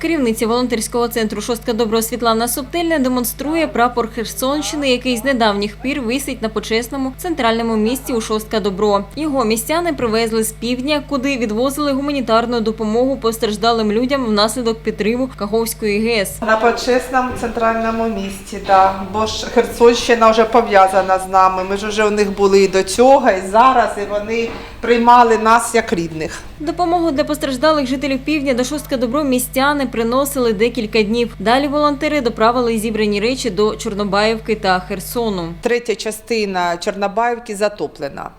Керівниця волонтерського центру Шостка Добро Світлана Субтильна демонструє прапор Херсонщини, який з недавніх пір висить на почесному центральному місці у Шостка Добро. Його містяни привезли з півдня, куди відвозили гуманітарну допомогу постраждалим людям внаслідок підриву Каховської ГЕС. На почесному центральному місці, да. бо ж Херсонщина вже пов'язана з нами. Ми ж вже у них були і до цього, і зараз, і вони приймали нас як рідних. Допомогу для постраждалих жителів півдня до Шостка Добро містяни приносили декілька днів. Далі волонтери доправили зібрані речі до Чорнобаївки та Херсону. Третя частина Чорнобаївки затоплена.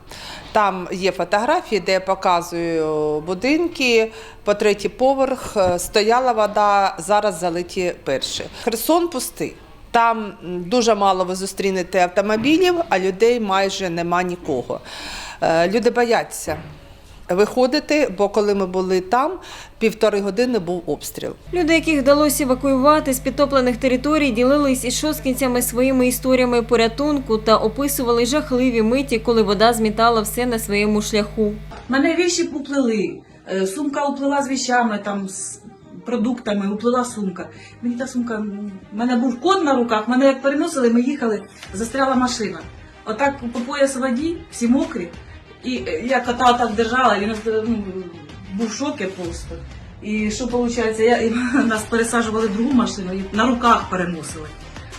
Там є фотографії, де я показую будинки. По третій поверх е, стояла вода, зараз залиті перші. Херсон пустий. Там дуже мало ви зустрінете автомобілів, а людей майже нема нікого. Е, Люди бояться виходити, бо коли ми були там, півтори години був обстріл. Люди, яких вдалося евакуювати з підтоплених територій, ділились із шосткінцями своїми історіями порятунку та описували жахливі миті, коли вода змітала все на своєму шляху. Мене віші уплили. Е, Сумка уплила з віщами, там з продуктами, уплила сумка. Мені та сумка, в мене був кот на руках, мене як переносили, ми їхали, застряла машина. Отак по пояс в воді, всі мокрі. І я кота так держала, він ну, був в шокі просто. І що виходить, я, і нас пересаджували в другу машину і на руках переносили.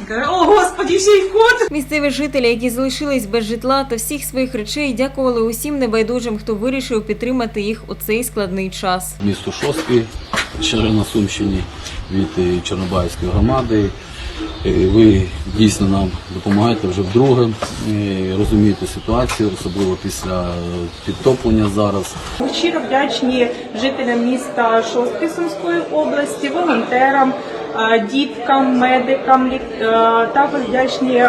І каже, о господі, ще й кот! Місцеві жителі, які залишились без житла та всіх своїх речей, дякували усім небайдужим, хто вирішив підтримати їх у цей складний час. місту Шостки, ще на Сумщині від е, Чорнобаївської громади. Е, Ви дійсно нам допомагаєте вже вдруге, е, розумієте ситуацію, особливо після е, підтоплення зараз. Щиро вдячні жителям міста Шостки Сумської області, волонтерам, діткам, медикам. Також вдячні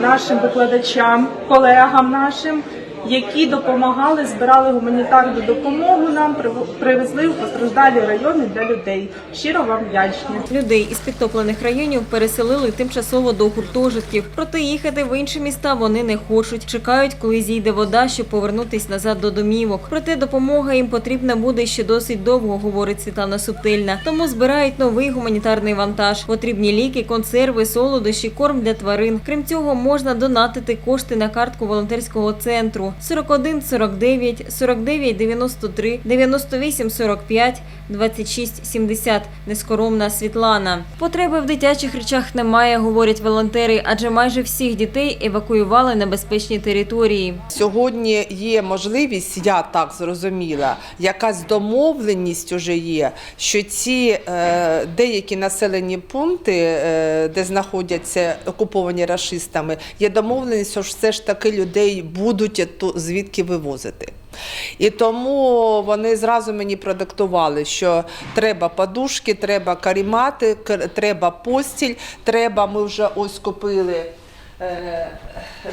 нашим викладачам, колегам нашим, які допомагали, збирали гуманітарну допомогу нам, привезли в постраждалі райони для людей. Щиро вам вдячні. Людей із підтоплених районів переселили тимчасово до гуртожитків. Проте їхати в інші міста вони не хочуть. Чекають, коли зійде вода, щоб повернутись назад до домівок. Проте допомога їм потрібна буде ще досить довго, говорить Світлана Субтильна. Тому збирають новий гуманітарний вантаж. Потрібні ліки, консерви, солодощі, корм для тварин. Крім цього, можна донатити кошти на картку волонтерського центру 41 49 49 93 98 45 26 70. Нескоромна Світлана. Потреби в дитячих речах немає, говорять волонтери, адже майже всіх дітей евакуювали на безпечні території. Сьогодні є можливість, я так зрозуміла, якась домовленість уже є, що ці е, деякі населені пункти, е, де знаходяться окуповані рашистами, є домовленість, що все ж таки людей будуть ту- звідки вивозити. І тому вони зразу мені продиктували, що треба подушки, треба карімати, треба постіль, треба, ми вже ось купили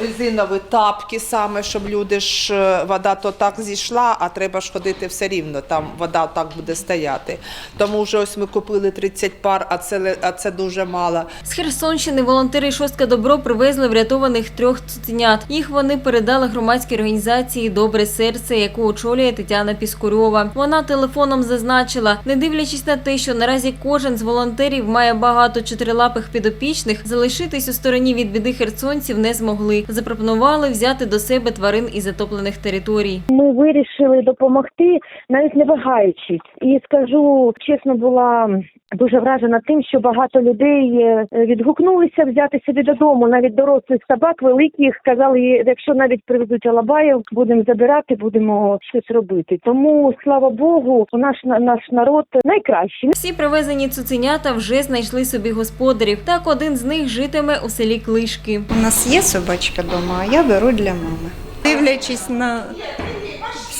резинові тапки саме, щоб люди ж е, вода то так зійшла, а треба ж ходити все рівно. Там вода так буде стояти. Тому вже ось ми купили 30 пар, а це а це дуже мало. З Херсонщини волонтери Шостка Добро привезли врятованих трьох цуценят. Їх вони передали громадській організації Добре серце, яку очолює Тетяна Піскурьова. Вона телефоном зазначила, не дивлячись на те, що наразі кожен з волонтерів має багато чотирилапих підопічних, залишитись у стороні від біди херсонців не змогли. Запропонували взяти до себе тварин із затоплених територій. Ми вирішили допомогти, навіть не вагаючись. І скажу чесно, була дуже вражена тим, що багато людей е, відгукнулися взяти собі додому, навіть дорослих собак, великих казали, якщо навіть привезуть алабаїв, будемо забирати, будемо щось робити. Тому слава Богу, наш наш народ найкращий. Всі привезені цуценята вже знайшли собі господарів. Так один з них житиме у селі Клишки. У нас є собачка вдома, а я беру для мами. Дивлячись на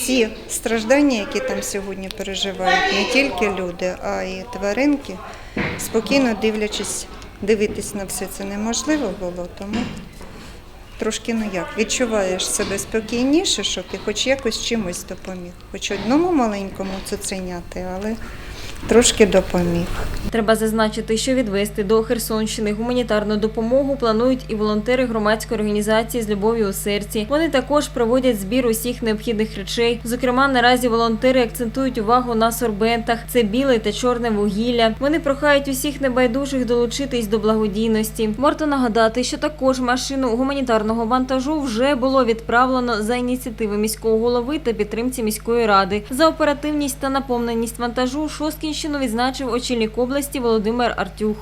всі страждання, які там сьогодні переживають, не тільки люди, а й тваринки, спокійно дивлячись, дивитись на все це неможливо було, тому трошки ну як, відчуваєш себе спокійніше, що ти хоч якось чимось допоміг. Хоч одному маленькому цуценяти, але трошки допоміг. Треба зазначити, що відвести до Херсонщини гуманітарну допомогу планують і волонтери громадської організації з любов'ю у серці. Вони також проводять збір усіх необхідних речей. Зокрема, наразі волонтери акцентують увагу на сорбентах. Це біле та чорне вугілля. Вони прохають усіх небайдужих долучитись до благодійності. Варто нагадати, що також машину гуманітарного вантажу вже було відправлено за ініціативи міського голови та підтримці міської ради. За оперативність та наповненість вантажу Шосткінщину відзначив очільник області Володимир Артюх.